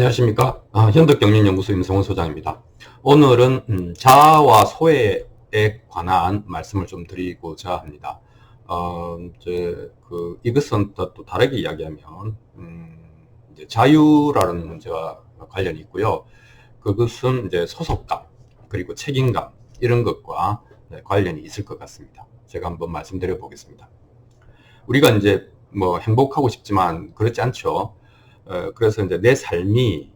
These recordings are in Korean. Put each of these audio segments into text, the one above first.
안녕하십니까. 아, 현덕경린연구소 임성원 소장입니다. 오늘은 음, 자아와 소외에 관한 말씀을 좀 드리고자 합니다. 어, 이제 그 이것은 또, 또 다르게 이야기하면 음, 이제 자유라는 문제와 관련이 있고요. 그것은 이제 소속감 그리고 책임감 이런 것과 네, 관련이 있을 것 같습니다. 제가 한번 말씀드려 보겠습니다. 우리가 이제 뭐 행복하고 싶지만 그렇지 않죠. 어, 그래서 이제 내 삶이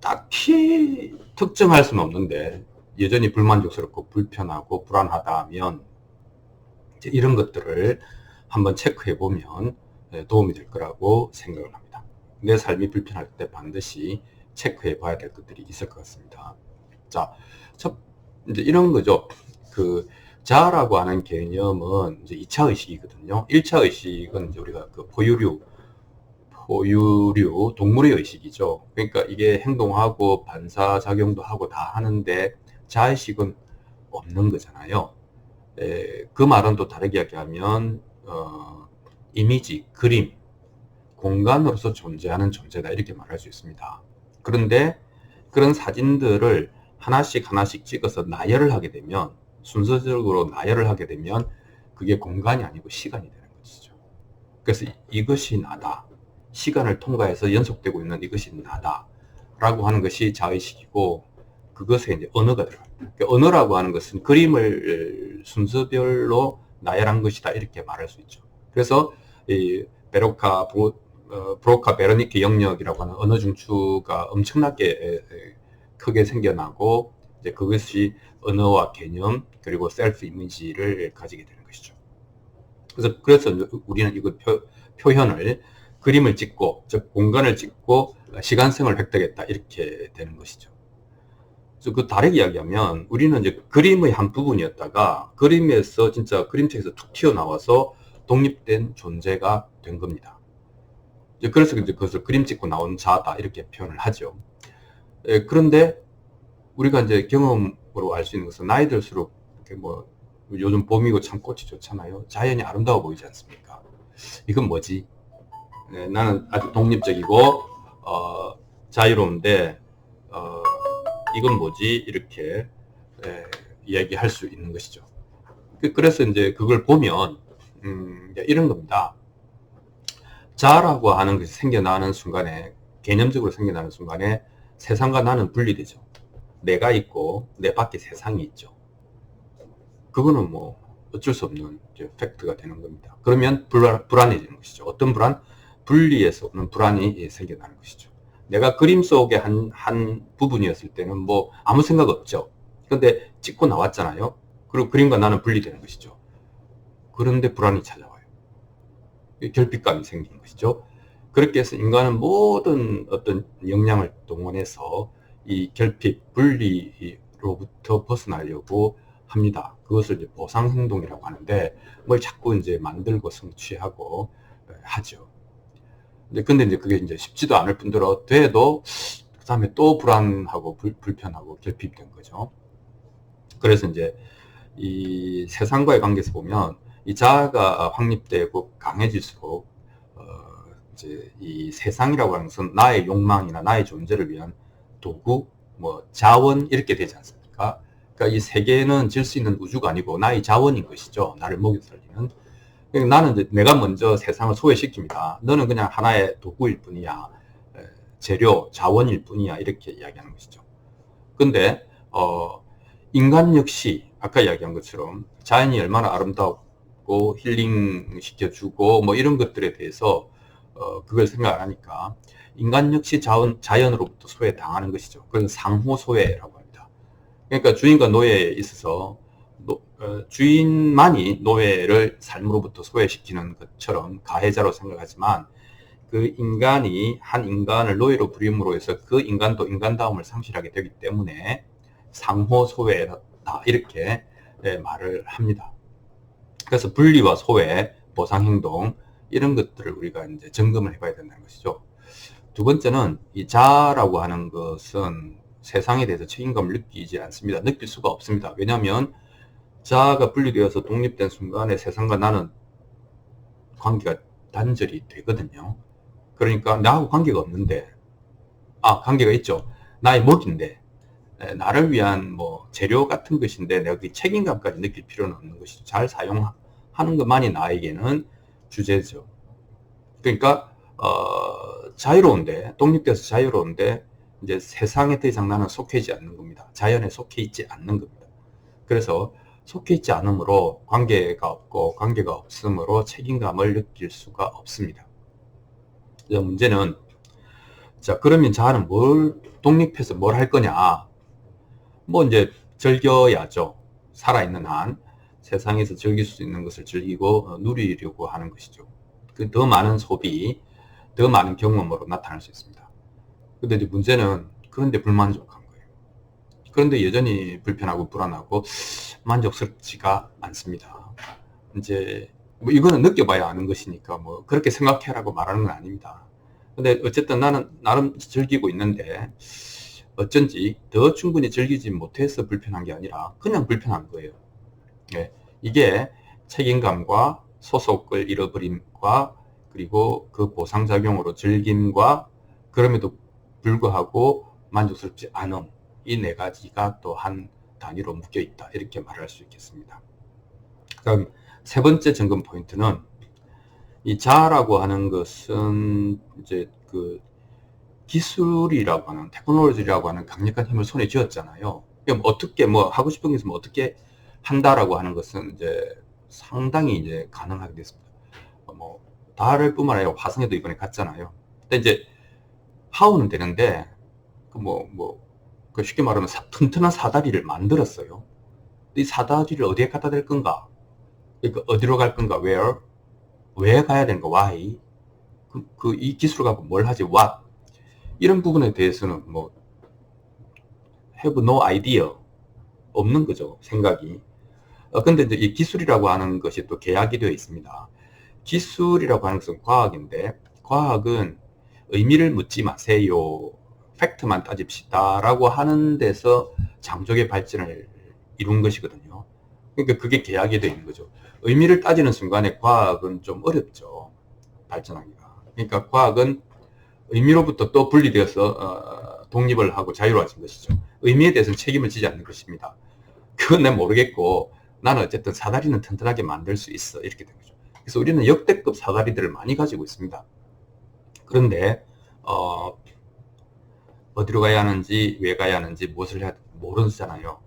딱히 특정할 수는 없는데 여전히 불만족스럽고 불편하고 불안하다면 이런 것들을 한번 체크해 보면 예, 도움이 될 거라고 생각을 합니다. 내 삶이 불편할 때 반드시 체크해 봐야 될 것들이 있을 것 같습니다. 자, 첫, 이제 이런 거죠. 그, 자라고 하는 개념은 이제 2차 의식이거든요. 1차 의식은 이제 우리가 그 포유류, 포 유류, 동물의 의식이죠. 그러니까 이게 행동하고 반사작용도 하고 다 하는데 자의식은 없는 거잖아요. 에, 그 말은 또 다르게 이야기하면, 어, 이미지, 그림, 공간으로서 존재하는 존재다. 이렇게 말할 수 있습니다. 그런데 그런 사진들을 하나씩 하나씩 찍어서 나열을 하게 되면 순서적으로 나열을 하게 되면 그게 공간이 아니고 시간이 되는 것이죠. 그래서 이것이 나다. 시간을 통과해서 연속되고 있는 이것이 나다. 라고 하는 것이 자의식이고 그것에 이제 언어가 들어갑니다. 그러니까 언어라고 하는 것은 그림을 순서별로 나열한 것이다. 이렇게 말할 수 있죠. 그래서 이 베로카 브로, 어, 브로카 베르니케 영역이라고 하는 언어 중추가 엄청나게 크게 생겨나고 이제 그것이 언어와 개념 그리고 셀프 이미지를 가지게 되는 것이죠. 그래서 그래서 우리는 이걸 표, 표현을 그림을 찍고 즉 공간을 찍고 시간성을 획득했다 이렇게 되는 것이죠. 그래서 그 다르게 이야기하면 우리는 이제 그림의 한 부분이었다가 그림에서 진짜 그림책에서 툭 튀어나와서 독립된 존재가 된 겁니다. 그래서 이제 그것을 그림 찍고 나온 자다 이렇게 표현을 하죠. 예, 그런데 우리가 이제 경험으로 알 수 있는 것은 나이 들수록 뭐 요즘 봄이고 참 꽃이 좋잖아요. 자연이 아름다워 보이지 않습니까? 이건 뭐지? 네, 나는 아주 독립적이고 어, 자유로운데 어, 이건 뭐지? 이렇게 예, 이야기할 수 있는 것이죠. 그, 그래서 이제 그걸 보면 음, 이런 겁니다. 자라고 하는 것이 생겨나는 순간에 개념적으로 생겨나는 순간에 세상과 나는 분리되죠. 내가 있고 내 밖에 세상이 있죠. 그거는 뭐 어쩔 수 없는 팩트가 되는 겁니다. 그러면 불안, 불안해지는 것이죠. 어떤 불안? 분리에서 오는 불안이 생겨나는 것이죠. 내가 그림 속의 한, 한 부분이었을 때는 뭐 아무 생각 없죠. 그런데 찍고 나왔잖아요. 그리고 그림과 나는 분리되는 것이죠. 그런데 불안이 찾아와요. 결핍감이 생기는 것이죠. 그렇게 해서 인간은 모든 어떤 역량을 동원해서 이 결핍, 분리로부터 벗어나려고 합니다. 그것을 이제 보상 행동이라고 하는데 뭘 자꾸 이제 만들고 성취하고 하죠. 근데 이제 그게 이제 쉽지도 않을 뿐더러 돼도 그 다음에 또 불안하고 불, 불편하고 결핍된 거죠. 그래서 이제 이 세상과의 관계에서 보면 이 자아가 확립되고 강해질수록 어 이제 이 세상이라고 하는 것은 나의 욕망이나 나의 존재를 위한 도구, 뭐 자원 이렇게 되지 않습니까? 그러니까 이 세계는 질 수 있는 우주가 아니고 나의 자원인 것이죠. 나를 먹여 살리는. 그러니까 나는 내가 먼저 세상을 소외시킵니다. 너는 그냥 하나의 도구일 뿐이야. 재료, 자원일 뿐이야. 이렇게 이야기하는 것이죠. 근데 어, 인간 역시 아까 이야기한 것처럼 자연이 얼마나 아름답고 힐링 시켜주고 뭐 이런 것들에 대해서 어, 그걸 생각 안 하니까 인간 역시 자연, 자연으로부터 소외 당하는 것이죠. 그건 상호 소외라고 합니다. 그러니까 주인과 노예에 있어서 주인만이 노예를 삶으로부터 소외시키는 것처럼 가해자로 생각하지만 그 인간이 한 인간을 노예로 부림으로 해서 그 인간도 인간다움을 상실하게 되기 때문에 상호 소외다 이렇게 네, 말을 합니다. 그래서 분리와 소외, 보상 행동 이런 것들을 우리가 이제 점검을 해봐야 된다는 것이죠. 두 번째는 이 자라고 하는 것은 세상에 대해서 책임감을 느끼지 않습니다. 느낄 수가 없습니다. 왜냐하면 자아가 분리되어서 독립된 순간에 세상과 나는 관계가 단절이 되거든요. 그러니까 나하고 관계가 없는데 아 관계가 있죠. 나의 먹인데 에, 나를 위한 뭐 재료 같은 것인데 내가 그 책임감까지 느낄 필요는 없는 것이죠. 잘 사용하는 것만이 나에게는 주제죠. 그러니까 어, 자유로운데 독립돼서 자유로운데 이제 세상에 더 이상 나는 속해 있지 않는 겁니다. 자연에 속해 있지 않는 겁니다. 그래서 속해 있지 않으므로 관계가 없고 관계가 없으므로 책임감을 느낄 수가 없습니다. 문제는 자 그러면 자는 뭘 독립해서 뭘 할 거냐? 뭐 이제 즐겨야죠. 살아있는 한 세상에서 즐길 수 있는 것을 즐기고 어, 누리려고 하는 것이죠. 그 더 많은 소비 더 많은 경험으로 나타날 수 있습니다. 근데 이제 문제는 그런데 거예요 그런데 여전히 불편하고 불안하고 만족스럽지가 않습니다 이제 뭐 이거는 느껴봐야 아는 것이니까 뭐 그렇게 생각해라고 말하는 건 아닙니다. 근데 어쨌든 나는 나름 즐기고 있는데 어쩐지 더 충분히 즐기지 못해서 불편한 게 아니라 그냥 불편한 거예요. 예, 이게 책임감과 소속을 잃어버림과 그리고 그 보상작용으로 즐김과 그럼에도 불구하고 만족스럽지 않음 이 네 가지가 또 한 단위로 묶여 있다 이렇게 말할 수 있겠습니다. 그럼 세 번째 점검 포인트는 이 자라고 하는 것은 이제 그 기술이라고 하는 테크놀로지라고 하는 강력한 힘을 손에 쥐었잖아요. 그럼 어떻게 뭐 하고 싶은 게 있으면 어떻게 한다라고 하는 것은 이제 상당히 이제 가능하게 됐습니다. 뭐 달을 뿐만 아니라 화성에도 이번에 갔잖아요. 근데 이제 하우는 되는데 그뭐뭐 그 쉽게 말하면 사, 튼튼한 사다리를 만들었어요. 이 사다리를 어디에 갖다 댈 건가? 그러니까 어디로 갈 건가? where? 왜 가야 되는가? why? 그, 그, 이 기술을 갖고 뭘 하지? what? 이런 부분에 대해서는 뭐, have no idea. 없는 거죠. 생각이. 어, 근데 이제 이 기술이라고 하는 것이 또 계약이 되어 있습니다. 기술이라고 하는 것은 과학인데, 과학은 의미를 묻지 마세요. 팩트만 따집시다. 라고 하는 데서 장족의 발전을 이룬 것이거든요. 그러니까 그게 계약이 되어 있는 거죠. 의미를 따지는 순간에 과학은 좀 어렵죠. 발전하기가. 그러니까 과학은 의미로부터 또 분리되어서 어, 독립을 하고 자유로워진 것이죠. 의미에 대해서는 책임을 지지 않는 것입니다. 그건 내가 모르겠고 나는 어쨌든 사다리는 튼튼하게 만들 수 있어 이렇게 된 거죠. 그래서 우리는 역대급 사다리들을 많이 가지고 있습니다. 그런데 어, 어디로 가야 하는지 왜 가야 하는지 무엇을 해야 모르잖아요.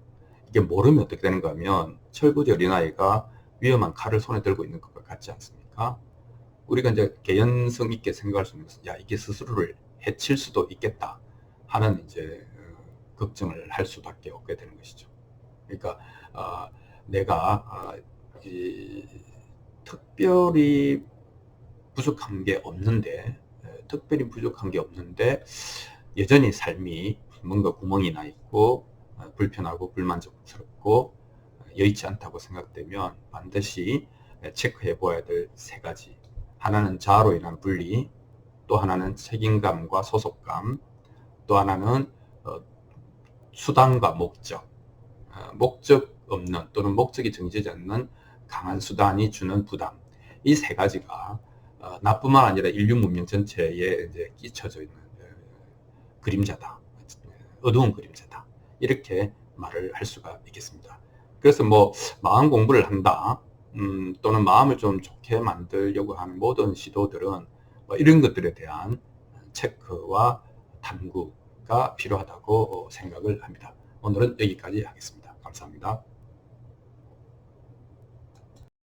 이게 모르면 어떻게 되는가 하면 철부지 어린아이가 위험한 칼을 손에 들고 있는 것과 같지 않습니까? 우리가 이제 개연성 있게 생각할 수 있는 것은 야 이게 스스로를 해칠 수도 있겠다 하는 이제 어, 걱정을 할 수밖에 없게 되는 것이죠. 그러니까 어, 내가 어, 특별히 부족한 게 없는데 특별히 부족한 게 없는데 여전히 삶이 뭔가 구멍이 나 있고 어, 불편하고 불만족스럽고 여의치 않다고 생각되면 반드시 체크해 보아야 될 세 가지. 하나는 자아로 인한 분리, 또 하나는 책임감과 소속감, 또 하나는 어, 수단과 목적, 어, 목적 없는 또는 목적이 정해지지 않는 강한 수단이 주는 부담. 이 세 가지가 어, 나뿐만 아니라 인류 문명 전체에 이제 끼쳐져 있는 그림자다. 어두운 그림자다. 이렇게 말을 할 수가 있겠습니다. 그래서 뭐 마음 공부를 한다 음, 또는 마음을 좀 좋게 만들려고 하는 모든 시도들은 뭐 이런 것들에 대한 체크와 탐구가 필요하다고 생각을 합니다. 오늘은 여기까지 하겠습니다. 감사합니다.